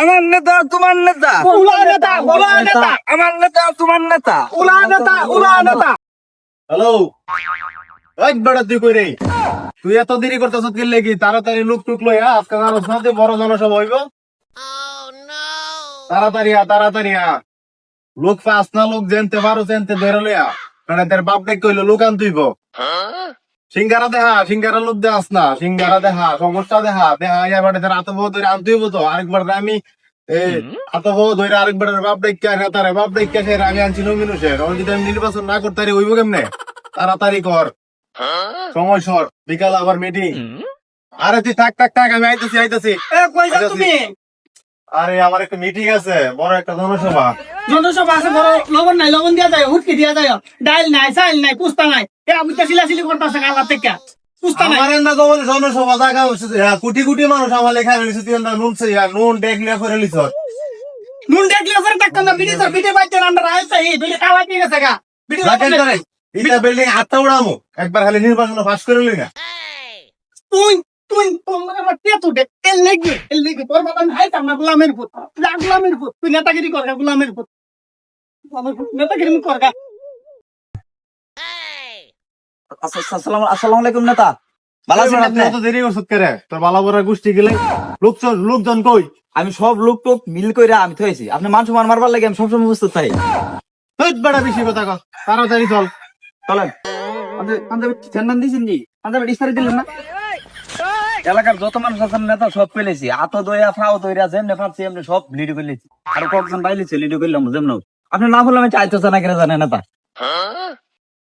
আমার নেতা তোমার নেতা। উলা নেতা উলা নেতা। আমার নেতা তোমার নেতা। উলা নেতা উলা নেতা। হ্যালো? ওই বেড়া তুই কই রে? তুই এত দেরি করতেছ কি লেগে? তাড়াতাড়ি লোক টুক লই আ আজকে জানো সাথে বড় জনসভা হইব। তাড়াতাড়ি আ তাড়াতাড়ি আ লোক পাস না লোক জানতে পারো জানতে ধরে লইয়া। কারণ তোর বাপ দেখ কইলো লোক আনতুইব সিঙ্গারা দেহা সিঙ্গারা লোক দেখাস না সিঙ্গারা দেহা সমস্যা দেহা দেহা ইয়া বাড়ি তোর আত ধরে আনতুইব তো আরেকবার আমি এ আত বহু ধরে আরেকবার বাপ দেখ কে তারে বাপ দেখ কে আমি আনছি নমিনুষের ওই যদি আমি নির্বাচন না করতে পারি হইব কেমনে? তাড়াতাড়ি কর। সময় সর বিকাল আবার মিটিং আরে তুই থাক থাক থাক আমি আইতেছি আইতেছি। এ কই যাও তুমি? আরে আমার একটা মিটিং আছে বড় একটা জনসভা। জনসভা আছে বড় লবণ নাই লবণ দিয়া যায় হুটকি দিয়া যায়। ডাইল নাই চাইল নাই কুস্তা নাই। এ আমি তো সিলাসিলি করতেছে কালা থেকে হ্যাঁ, কোটি কোটি মানুষ আমার লেখা নুন সে নুন ডেকলে করে লিছ। নুন দেখলে করে টাকা না বিড়ি তোর বিড়ি বাইতে আন্ডার আইছে এই বিড়ি খাওয়া কি গেছে গা? বিড়ি করে এটা বিল্ডিং আটটা উড়ামু। একবার খালি নির্বাচন পাস করে লই না। তুই তুই তোমার আমার উঠে এল লেগে এল লেগে তোর বাবা নাই না গোলামের যা গোলামের পুত তুই নেতাগিরি কর গোলামের পুত গোলামের পুত, নেতাগিরি কর গা আসসালামু আসসালামু আলাইকুম নেতা। ভালো আছেন আপনি? এত দেরি করছত করে তোর বালা বড় গোষ্ঠী গেলে লোকজন লোকজন কই? আমি সব লোক টোক মিল কইরা আমি থইছি আপনি মানুষ মান মারবার লাগে আমি সবসময় তুই বেড়া বেশি কথা কর তাড়াতাড়ি চল। চলেন। চেন্নান জি ডিসপারি দিলেন না? এলাকার যত মানুষ আছেন নেতা সব পেলেছি আত দইয়া ফাও দইরা যেমনে ফাঁপছি এমনি সব লিডি করলেছি আর কয়েকজন বাইলেছে লিডি করলাম যেমন আপনি না বললাম আমি চাইতেছে না কেন জানে নেতা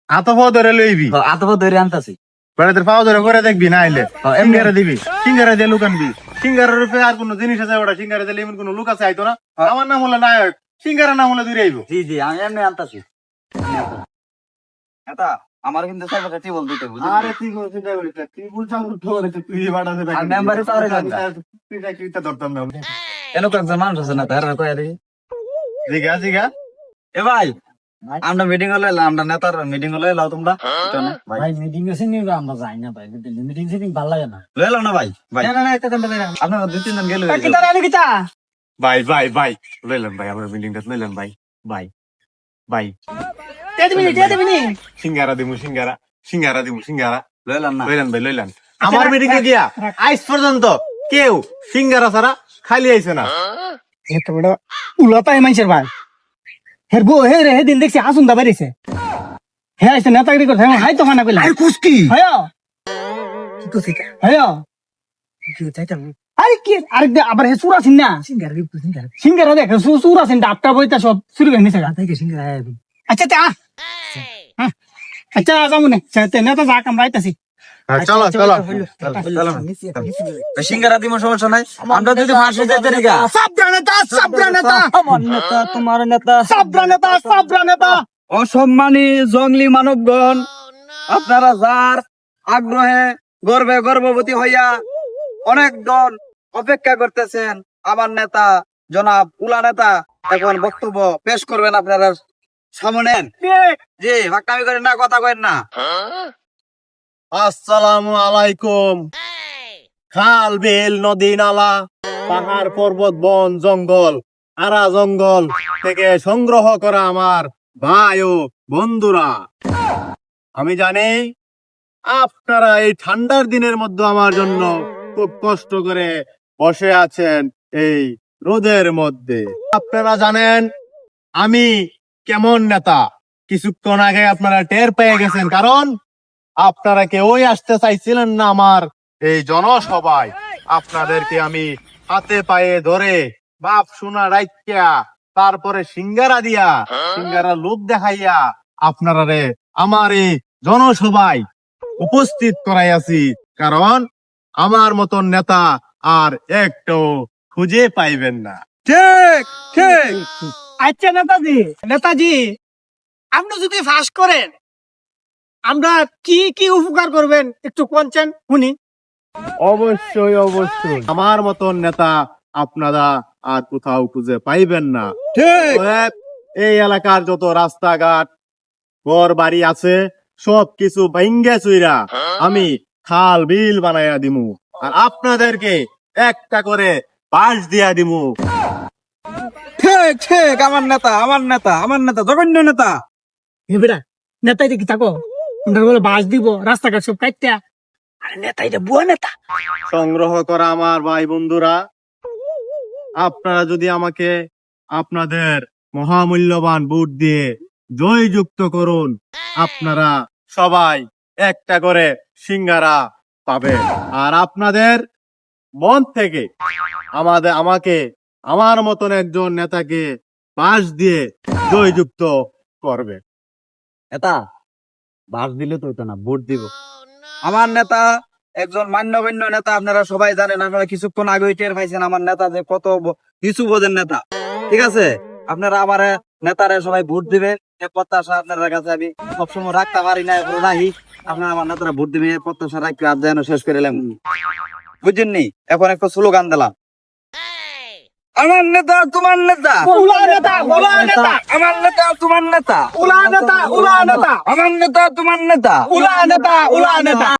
আত পাও ধরে লইবি। আত ফাও দইরে আনতাছি। বেড়াদের পাও ধরে করে দেখবি না আইলে এমনি- দিবি সিঙ্গারা দিয়ে লুক আনবি সিঙ্গারের রূপে আর কোনো জিনিস আছে ওটা? সিঙ্গারা দিলে এমন কোনো লুক আছে? আইতো না। আমার নাম হলো নায়ক। সিঙ্গারা নাম হলে দূরে আইবো। জি জি আমি এমনি আনতাছি। নেতা আমার কিন্তু দিতে বুঝলি? আরে চিন্তা করিস না তুই বুঝছাম বলে তুই বাড়াতে আর মেম্বারে তো আরে জানতা। তুই যা কিটা ধরতাম না। কেন কয়েকজন মানুষ আছে না তারা কয়ে দিই জিগা জিগা। এ ভাই আমরা মিটিং হলে এলাম, আমরা নেতার মিটিং হলে এলাও তোমরা। ভাই ভাই। মিটিং আছে নি আমরা যাই না ভাই মিটিং সিটিং ভালো লাগে না। লয়ে না ভাই? ভাই। না না না এটা তো আপনারা দুই তিনজন গেলে কি তার ভাই ভাই ভাই। লইলাম ভাই আমার বিল্ডিংটা লইলাম ভাই। ভাই ভাই। তে দিবি তে দিবি নি। সিঙ্গারা দিমু সিঙ্গারা। সিঙ্গারা দিমু সিঙ্গারা। লয়ে এলাম না। লইলাম ভাই লইলাম আমার মিটিং এ গিয়া আইস পর্যন্ত কেউ সিঙ্গারা ছাড়া খালি আইছে না। এত বড় উলাতাই মাইছের ভাই। হের বউ হে রে হে দিন দেখছি আসুন দা বাইরেছে হে আইছে নেতাগিরি করতে হ্যাঁ হাই তো মানা কইলা আরে কুস্কি হ্যাঁ হ্যাঁ আরে কি আরে দে আবার হে সুরা সিন না সিঙ্গারা দেখ সু সুরা সিন ডাক্তার বইতা সব শুরু করে নিছে আচ্ছা তে আ হ্যাঁ। আচ্ছা যাব নে তে নেতা যা কাম রাইতাছি চলো চলো। সিঙ্গারা দিব সমস্যা নাই। আমরা যদি ফাঁসে যেতে রেখা সাবরা নেতা সাবরা নেতা। আমার নেতা তোমার নেতা। সাবরা নেতা সাবরা নেতা। অসম্মানী জঙ্গলি মানবগণ আপনারা যার আগ্রহে গর্বে গর্ভবতী হইয়া অনেক দল অপেক্ষা করতেছেন আমার নেতা জনাব উলা নেতা এখন বক্তব্য পেশ করবেন আপনারা। সামনে জি ফাঁকামি করেন না কথা করেন না। আসসালামু আলাইকুম। খাল বিল নদী নালা পাহাড় পর্বত বন জঙ্গল আরা জঙ্গল থেকে সংগ্রহ করা আমার ভাই ও বন্ধুরা। আমি জানি আপনারা এই ঠান্ডার দিনের মধ্যে আমার জন্য খুব কষ্ট করে বসে আছেন এই রোদের মধ্যে। আপনারা জানেন আমি কেমন নেতা। কিছুক্ষণ আগে আপনারা টের পেয়ে গেছেন কারণ আপনারা কেউই আসতে চাইছিলেন না আমার। এই জনসভায় আপনাদেরকে আমি হাতে পায়ে ধরে বাপ সোনা রাইত্যা তারপরে সিঙ্গারা দিয়া সিঙ্গারা লোক দেখাইয়া আপনারা রে আমার এই জনসভায় উপস্থিত করাইয়াছি। কারণ আমার মতন নেতা আর একটু খুঁজে পাইবেন না। ঠিক ঠিক। আচ্ছা নেতাজি নেতাজি আপনি যদি ফাঁস করেন আমরা কি কি উপকার করবেন? একটু কোনছেন শুনি অবশ্যই অবশ্যই। আমার মতন নেতা আপনারা আর কোথাও খুঁজে পাইবেন না। ঠিক। এই এলাকার যত রাস্তাঘাট ঘর বাড়ি আছে সব কিছু ভাঙ্গে চুইরা আমি খাল বিল বানাইয়া দিমু। আর আপনাদেরকে একটা করে পাশ দিয়া দিমু। ঠিক ঠিক। আমার নেতা আমার নেতা আমার নেতা জঘন্য নেতা। বেটা নেতাই দেখি থাকো? ওনার বলে বাস দিব রাস্তাঘাট সব কাটতা। আরে নেতা এটা বুয়া নেতা। সংগ্রহ করা আমার ভাই বন্ধুরা আপনারা যদি আমাকে আপনাদের মহামূল্যবান ভোট দিয়ে জয়যুক্ত করুন আপনারা সবাই একটা করে সিঙ্গারা পাবেন। আর আপনাদের মন থেকে আমাদের আমাকে আমার মতন একজন নেতাকে পাশ দিয়ে জয়যুক্ত করবে। নেতা বাস দিলে তো হইতো না ভোট দিব। আমার নেতা একজন মান্যগণ্য নেতা আপনারা সবাই জানেন আপনারা কিছুক্ষণ আগে টের পাইছেন আমার নেতা যে কত কিছু বোঝেন নেতা। ঠিক আছে? আপনারা আমার নেতারে সবাই ভোট দিবে এ প্রত্যাশা আপনাদের কাছে আমি সবসময় রাখতে পারি না এখন রাহি আপনারা আমার নেতারা ভোট দিবে এ প্রত্যাশা রাখতে আর যেন শেষ করে এলাম। বুঝছেন এখন একটা স্লোগান দিলাম। আমার নেতা তোমার নেতা। উলা নেতা উলা নেতা। আমার নেতা তোমার নেতা। উলা নেতা উলা নেতা। আমার নেতা তোমার নেতা। উলা নেতা উলা নেতা।